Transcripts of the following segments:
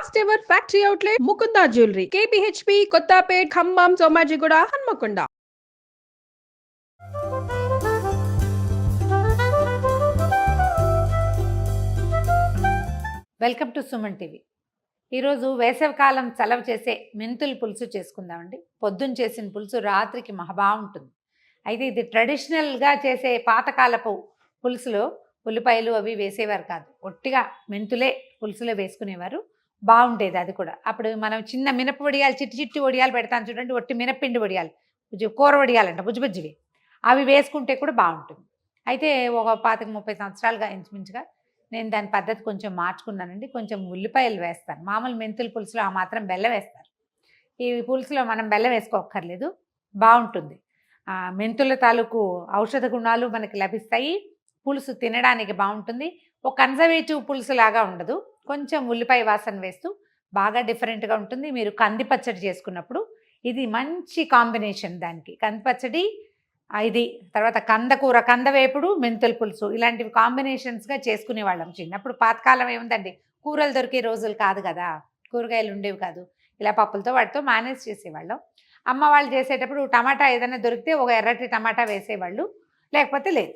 First ever factory outlet Mukunda jewellery. KPHB Kothapet Khammam Somajiguda Hanamkonda. Welcome to Suman TV. ఈరోజు వేసవికాలం చలవ చేసే మెంతులు పులుసు చేసుకుందామండి. పొద్దున్న చేసిన పులుసు రాత్రికి మహా బాగుంటుంది అయితే ఇది ట్రెడిషనల్గా చేసే పాతకాలపు పులుసులో ఉల్లిపాయలు అవి వేసేవారు కాదు. ఒట్టిగా మెంతులే పులుసులో వేసుకునేవారు. బాగుండేది అది కూడా. అప్పుడు మనం చిన్న మినప వడియాలు చిట్టి చిట్టి వడియాలు పెడతాను చూడండి ఒట్టి మినపిండి వడియాలు బుజ్జి- కూర వడియాలంట బుజ్జి బుజ్జివి. అవి వేసుకుంటే కూడా బాగుంటుంది అయితే ఒక పాతిక ముప్పై సంవత్సరాలుగా ఇంచుమించుగా నేను దాని పద్ధతి కొంచెం మార్చుకున్నానండి. కొంచెం ఉల్లిపాయలు వేస్తాను. మామూలు మెంతుల పులుసులో ఆ మాత్రం బెల్లం వేస్తారు. ఈ పులుసులో మనం బెల్లం వేసుకోక్కర్లేదు. బాగుంటుంది మెంతుల తాలూకు ఔషధ గుణాలు మనకి లభిస్తాయి. పులుసు తినడానికి బాగుంటుంది ఒక కన్జర్వేటివ్ పులుసు లాగా ఉండదు. కొంచెం ఉల్లిపాయ వాసన వేస్తూ బాగా డిఫరెంట్గా ఉంటుంది. మీరు కంది పచ్చడి చేసుకున్నప్పుడు ఇది మంచి కాంబినేషన్ దానికి. కంది పచ్చడి ఇది తర్వాత కందకూర కందవేపుడు మెంతుల పులుసు ఇలాంటివి కాంబినేషన్స్గా చేసుకునే వాళ్ళం చిన్నప్పుడు. పాతకాలం ఏముందండి? కూరలు దొరికే రోజులు కాదు కదా? కూరగాయలు ఉండేవి కాదు. ఇలా పప్పులతో వాటితో మేనేజ్ చేసేవాళ్ళం. అమ్మ వాళ్ళు చేసేటప్పుడు టమాటా ఏదైనా దొరికితే ఒక ఎర్రటి టమాటా వేసేవాళ్ళు. లేకపోతే లేదు.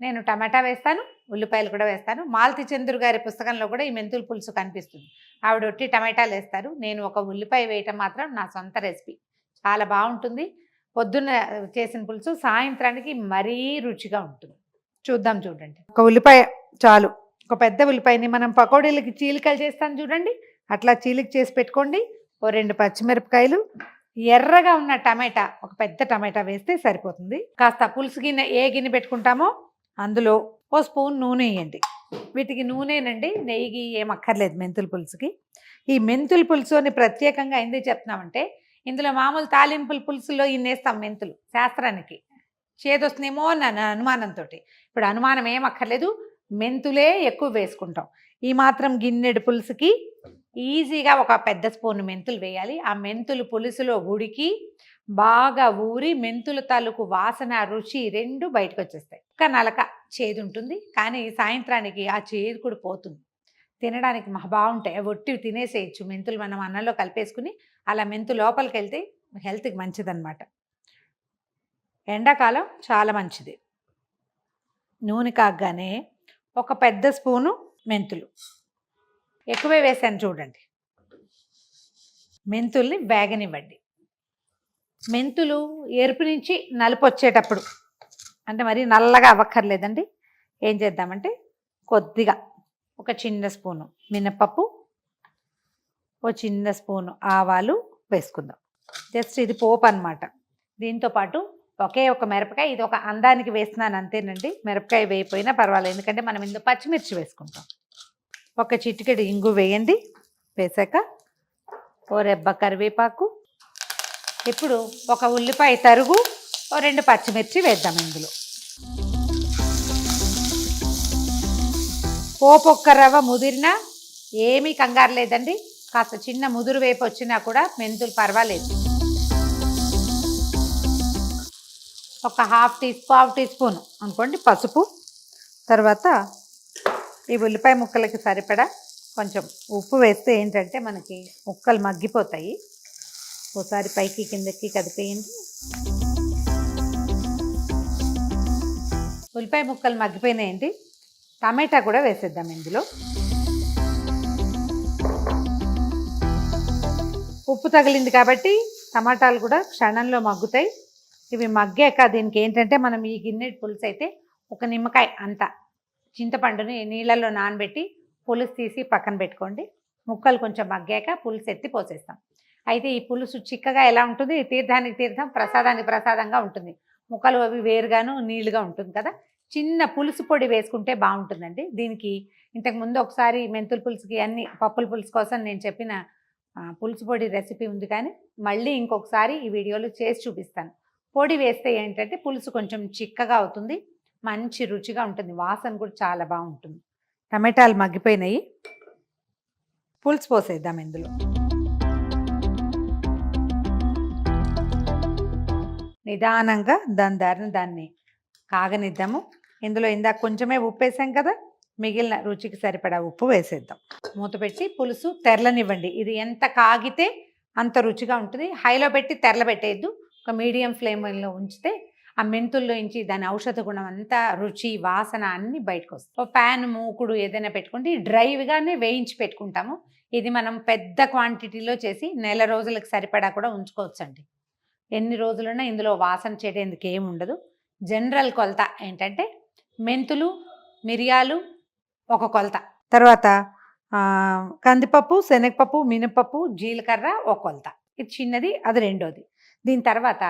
నేను టమాటా వేస్తాను ఉల్లిపాయలు కూడా వేస్తాను. మాలతి చంద్రు గారి పుస్తకంలో కూడా ఈ మెంతుల పులుసు కనిపిస్తుంది. ఆవిడ ఒట్టి టమాటాలు వేస్తారు. నేను ఒక ఉల్లిపాయ వేయటం మాత్రం నా సొంత రెసిపీ. చాలా బాగుంటుంది. పొద్దున్న చేసిన పులుసు సాయంత్రానికి మరీ రుచిగా ఉంటుంది. చూద్దాం చూడండి. ఒక ఉల్లిపాయ చాలు. ఒక పెద్ద ఉల్లిపాయని మనం పకోడీలకి చీలికలు చేస్తాం చూడండి. అట్లా చీలిక చేసి పెట్టుకోండి. ఓ రెండు పచ్చిమిరపకాయలు. ఎర్రగా ఉన్న టమాటా ఒక పెద్ద టమాటా వేస్తే సరిపోతుంది. కాస్త పులుసు గిన్నె ఏ గిన్నె పెట్టుకుంటామో అందులో ఓ స్పూన్ నూనె వేయండి. వీటికి నూనెనండి నెయ్యి ఏం అక్కర్లేదు మెంతుల పులుసుకి. ఈ మెంతుల పులుసు అని ప్రత్యేకంగా ఎందుకు చెప్తున్నామంటే ఇందులో మామూలు తాలింపుల పులుసులో ఇన్నేస్తాం మెంతులు శాస్త్రానికి. చేదొస్తుందేమో అని అనుమానంతో ఇప్పుడు అనుమానం ఏం అక్కర్లేదు మెంతులే ఎక్కువ వేసుకుంటాం. ఈ మాత్రం గిన్నెడు పులుసుకి ఈజీగా ఒక పెద్ద స్పూన్ మెంతులు వేయాలి. ఆ మెంతులు పులుసులో ఉడికి బాగా ఊరి మెంతుల తాలూకు వాసన రుచి రెండు బయటకు వచ్చేస్తాయి ఒక నలక చేదు ఉంటుంది కానీ సాయంత్రానికి ఆ చేదు కూడా పోతుంది. తినడానికి మహా బాగుంటాయి. అవి ఒట్టివి తినేసేయచ్చు. మెంతులు మనం అన్నంలో కలిపేసుకుని అలా మెంతు లోపలికి వెళ్తే హెల్త్కి మంచిదన్నమాట. ఎండాకాలం చాలా మంచిది. నూనె కాగానే ఒక పెద్ద స్పూను మెంతులు. ఎక్కువే వేసాను చూడండి. మెంతుల్ని వేగనివ్వండి. మెంతులు ఎరుపు నుంచి నలుపు వచ్చేటప్పుడు. అంటే మరి నల్లగా అవ్వక్కర్లేదండి. ఏం చేద్దామంటే కొద్దిగా ఒక చిన్న స్పూను మినపప్పు ఓ చిన్న స్పూను ఆవాలు వేసుకుందాం. జస్ట్ ఇది పోపు అనమాట దీంతో పాటు ఒకే ఒక మిరపకాయ ఇది ఒక అందానికి వేస్తున్నాను అంతేనండి. మిరపకాయ వేయిపోయినా పర్వాలేదు. ఎందుకంటే మనం ఇందులో పచ్చిమిర్చి వేసుకుంటాం. ఒక చిటికెడు ఇంగు వేయండి. వేసాక ఓ రెబ్బ కరివేపాకు ఇప్పుడు ఒక ఉల్లిపాయ తరుగు రెండు పచ్చిమిర్చి వేద్దాం ఇందులో. పోపు ఒక్క రవ్వ ముదిరినా ఏమీ కంగారు లేదండి. కాస్త చిన్న ముదురు వేపు వచ్చినా కూడా మెంతులు పర్వాలేదు. ఒక హాఫ్ టీ పావు టీ స్పూన్ అనుకోండి పసుపు. తర్వాత ఈ ఉల్లిపాయ ముక్కలకి సరిపడా కొంచెం ఉప్పు వేస్తే ఏంటంటే మనకి ముక్కలు మగ్గిపోతాయి. ఒకసారి పైకి కిందకి కదిపేయండి. ఉల్లిపాయ ముక్కలు మగ్గిపోయినాయండి. టమాటా కూడా వేసేద్దాం ఇందులో. ఉప్పు తగిలింది కాబట్టి టమాటాలు కూడా క్షణంలో మగ్గుతాయి. ఇవి మగ్గాక దీనికి ఏంటంటే మనం ఈ గిన్నె పులుసు అయితే ఒక నిమ్మకాయ అంత చింతపండుని నీళ్ళల్లో నానబెట్టి పులుసు తీసి పక్కన పెట్టుకోండి. ముక్కలు కొంచెం మగ్గాక పులుసు ఎత్తి పోసేస్తాం. అయితే ఈ పులుసు చిక్కగా ఎలా ఉంటుంది? తీర్థానికి తీర్థం ప్రసాదానికి ప్రసాదంగా ఉంటుంది. ముక్కలు అవి వేరుగాను నీళ్ళుగా ఉంటుంది కదా? చిన్న పులుసు పొడి వేసుకుంటే బాగుంటుందండి. దీనికి ఇంతకు ముందు ఒకసారి మెంతుల పులుసుకి అన్ని పప్పుల పులుసు కోసం నేను చెప్పిన పులుసు పొడి రెసిపీ ఉంది కానీ మళ్ళీ ఇంకొకసారి ఈ వీడియోలో చేసి చూపిస్తాను. పొడి వేస్తే ఏంటంటే పులుసు కొంచెం చిక్కగా అవుతుంది మంచి రుచిగా ఉంటుంది వాసన కూడా చాలా బాగుంటుంది. టమాటాలు మగ్గిపోయినాయి. పులుసు పోసేద్దాం ఇందులో. నిదానంగా దాని దారిని దాన్ని కాగనిద్దాము. ఇందులో ఇందాక కొంచెమే ఉప్పు వేసాం కదా మిగిలిన రుచికి సరిపడా ఉప్పు వేసేద్దాం. మూత పెట్టి పులుసు తెరలనివ్వండి. ఇది ఎంత కాగితే అంత రుచిగా ఉంటుంది. హైలో పెట్టి తెరల పెట్టేయద్దు. ఒక మీడియం ఫ్లేమ్లో ఉంచితే ఆ మెంతుల్లో నుంచి దాని ఔషధ గుణం అంతా రుచి వాసన అన్నీ బయటకు వస్తాయి ఒక ప్యాన్ మూకుడు ఏదైనా పెట్టుకుంటే డ్రైవ్గానే వేయించి పెట్టుకుంటాము. ఇది మనం పెద్ద క్వాంటిటీలో చేసి నెల రోజులకు సరిపడా కూడా ఉంచుకోవచ్చు అండి ఎన్ని రోజులున్నా ఇందులో వాసన చేయడానికి ఏమి ఉండదు. జనరల్ కొలత ఏంటంటే మెంతులు మిరియాలు ఒక కొలత. తర్వాత కందిపప్పు శనగపప్పు మినపప్పు జీలకర్ర ఒక కొలత. ఇది చిన్నది అది రెండోది. దీని తర్వాత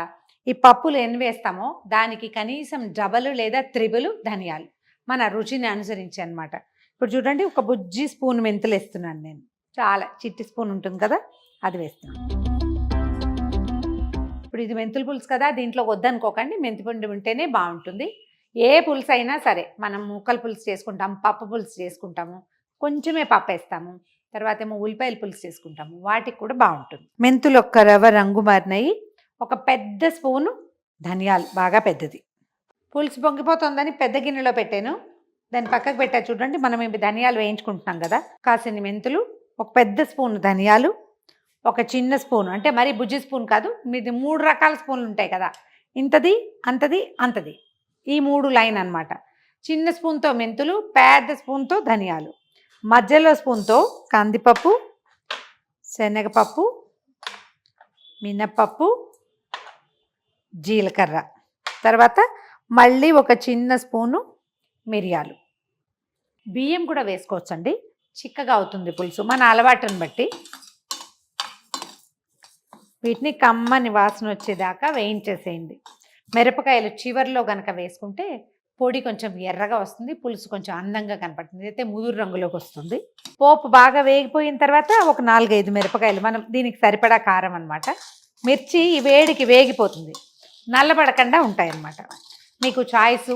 ఈ పప్పులు ఎన్ని వేస్తామో దానికి కనీసం డబలు లేదా త్రిబులు ధనియాలు. మన రుచిని అనుసరించి అనమాట ఇప్పుడు చూడండి ఒక బుజ్జి స్పూన్ మెంతులు వేస్తున్నాను నేను. చాలా చిట్టి స్పూన్ ఉంటుంది కదా అది వేస్తున్నాను. ఇప్పుడు ఇది మెంతుల పులుసు కదా దీంట్లో వద్దనుకోకండి. మెంతిపిండి ఉంటేనే బాగుంటుంది. ఏ పులుసు అయినా సరే మనం ముక్కల పులుసు చేసుకుంటాం పప్పు పులుసు చేసుకుంటాము కొంచెమే పప్పు వేస్తాము తర్వాత ఏమో ఉల్లిపాయల పులుసు చేసుకుంటాము వాటికి కూడా బాగుంటుంది. మెంతులు ఒక్క రవ్వ రంగు మారినాయి. ఒక పెద్ద స్పూను ధనియాలు బాగా పెద్దది. పులుసు పొంగిపోతుందని పెద్ద గిన్నెలో పెట్టాను. దాన్ని పక్కకు పెట్టా చూడండి మనం ఇవి ధనియాలు వేయించుకుంటున్నాం కదా కాసిన్ని మెంతులు ఒక పెద్ద స్పూన్ ధనియాలు ఒక చిన్న స్పూన్ అంటే మరి బుజ్జి స్పూన్ కాదు మీది మూడు రకాల స్పూన్లు ఉంటాయి కదా. ఇంతది అంతది అంతది. ఈ మూడు లైన్ అన్నమాట. చిన్న స్పూన్తో మెంతులు పెద్ద స్పూన్తో ధనియాలు. మధ్యలో స్పూన్తో కందిపప్పు శనగపప్పు మినప్పప్పు జీలకర్ర. తర్వాత మళ్ళీ ఒక చిన్న స్పూను మిరియాలు. బియ్యం కూడా వేసుకోవచ్చండి. చిక్కగా అవుతుంది పులుసు. మన అలవాటుని బట్టి. వీటిని కమ్మని వాసన వచ్చేదాకా వేయించేసేయండి. మిరపకాయలు చివర్లో కనుక వేసుకుంటే పొడి కొంచెం ఎర్రగా వస్తుంది పులుసు కొంచెం అందంగా కనపడుతుంది అయితే ముదురు రంగులోకి వస్తుంది. పోపు బాగా వేగిపోయిన తర్వాత ఒక నాలుగైదు మిరపకాయలు మనం దీనికి సరిపడా కారం అనమాట మిర్చి ఈ వేడికి వేగిపోతుంది నల్లబడకుండా ఉంటాయన్నమాట. మీకు చాయిస్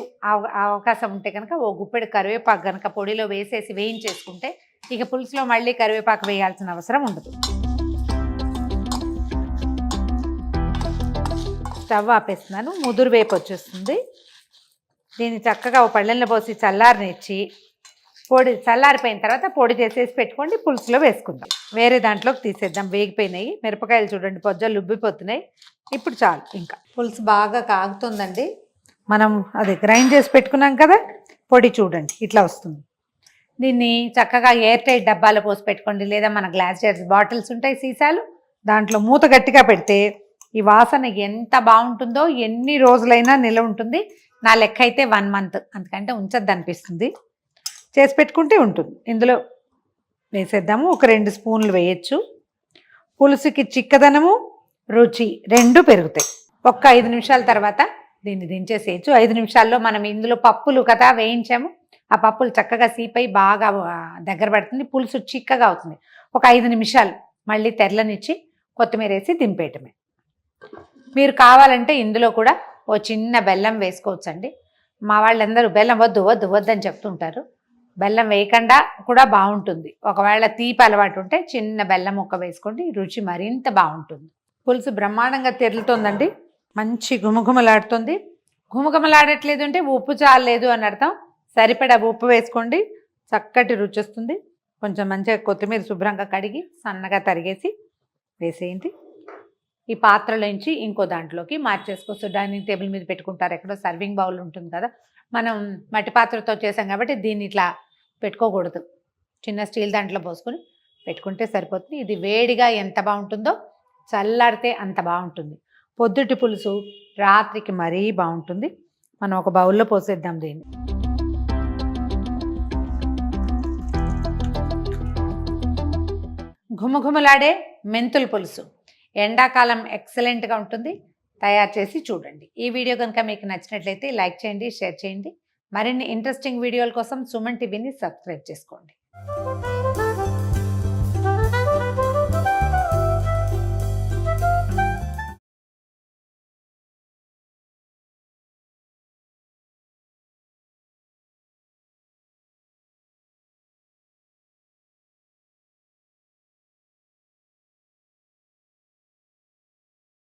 అవకాశం ఉంటే కనుక ఓ గుప్పెడు కరివేపాకు కనుక పొడిలో వేసేసి వేయించేసుకుంటే ఇక పులుసులో మళ్ళీ కరివేపాకు వేయాల్సిన అవసరం ఉండదు. స్టవ్ ఆపేస్తున్నాను. ముదురు వేపు వచ్చేస్తుంది. దీన్ని చక్కగా ఓ పళ్ళెంలో పోసి చల్లారనిచ్చి పొడి చల్లారిపోయిన తర్వాత పొడి చేసేసి పెట్టుకోండి. పులుసులో వేసుకుందాం. వేరే దాంట్లోకి తీసేద్దాం. వేగిపోయినాయి. మిరపకాయలు చూడండి పొజ్జలు ఉబ్బిపోతున్నాయి ఇప్పుడు చాలు ఇంకా. పులుసు బాగా కాగుతుందండి. మనం అది గ్రైండ్ చేసి పెట్టుకున్నాం కదా పొడి చూడండి ఇట్లా వస్తుంది. దీన్ని చక్కగా ఎయిర్ టైట్ డబ్బాలో పోసి పెట్టుకోండి. లేదా మన గ్లాస్ జార్స్ బాటిల్స్ ఉంటాయి సీసాలు. దాంట్లో మూత గట్టిగా పెడితే ఈ వాసన ఎంత బాగుంటుందో ఎన్ని రోజులైనా నిల్వ ఉంటుంది. నా లెక్క అయితే వన్ మంత్. అందుకంటే ఉంచద్దు అనిపిస్తుంది చేసి పెట్టుకుంటే ఉంటుంది. ఇందులో వేసేద్దాము. ఒక రెండు స్పూన్లు వేయచ్చు. పులుసుకి చిక్కదనము రుచి రెండు పెరుగుతాయి. ఒక్క ఐదు నిమిషాల తర్వాత దీన్ని దించేసేయచ్చు. ఐదు నిమిషాల్లో మనం ఇందులో పప్పులు కదా వేయించాము. ఆ పప్పులు చక్కగా సీపై బాగా దగ్గర పడుతుంది. పులుసు చిక్కగా అవుతుంది. ఒక ఐదు నిమిషాలు మళ్ళీ తెరలనిచ్చి కొత్తిమీర వేసి దింపేయటమే. మీరు కావాలంటే ఇందులో కూడా ఓ చిన్న బెల్లం వేసుకోవచ్చండి. మా వాళ్ళందరూ బెల్లం వద్దు వద్దు వద్దు అని చెప్తుంటారు. బెల్లం వేయకుండా కూడా బాగుంటుంది. ఒకవేళ తీపి అలవాటు ఉంటే చిన్న బెల్లం ముక్క వేసుకోండి రుచి మరింత బాగుంటుంది. పులుసు బ్రహ్మాండంగా తెరులుతోందండి. మంచి గుమగుమలాడుతుంది గుమగుమలాడట్లేదు అంటే ఉప్పు చాలలేదు అని అర్థం. సరిపడా ఉప్పు వేసుకోండి చక్కటి రుచి వస్తుంది. కొంచెం మంచిగా కొత్తిమీర శుభ్రంగా కడిగి సన్నగా తరిగేసి వేసేయండి. ఈ పాత్రలోంచి ఇంకో దాంట్లోకి మార్చేసుకోవచ్చు డైనింగ్ టేబుల్ మీద పెట్టుకుంటారు. ఎక్కడో సర్వింగ్ బౌల్ ఉంటుంది కదా. మనం మట్టి పాత్రతో చేసాం కాబట్టి దీన్ని ఇట్లా పెట్టుకోకూడదు. చిన్న స్టీల్ దాంట్లో పోసుకొని పెట్టుకుంటే సరిపోతుంది. ఇది వేడిగా ఎంత బాగుంటుందో చల్లారితే అంత బాగుంటుంది. పొద్దుటి పులుసు రాత్రికి మరీ బాగుంటుంది. మనం ఒక బౌల్లో పోసేద్దాం దీన్ని. ఘుమఘుమలాడే మెంతుల పులుసు. ఎండాకాలం ఎక్సలెంట్గా ఉంటుంది. తయారు చేసి చూడండి. ఈ వీడియో కనుక మీకు నచ్చినట్లయితే లైక్ చేయండి షేర్ చేయండి. మరిన్ని ఇంట్రెస్టింగ్ వీడియోల కోసం సుమన్ టీవీని సబ్స్క్రైబ్ చేసుకోండి.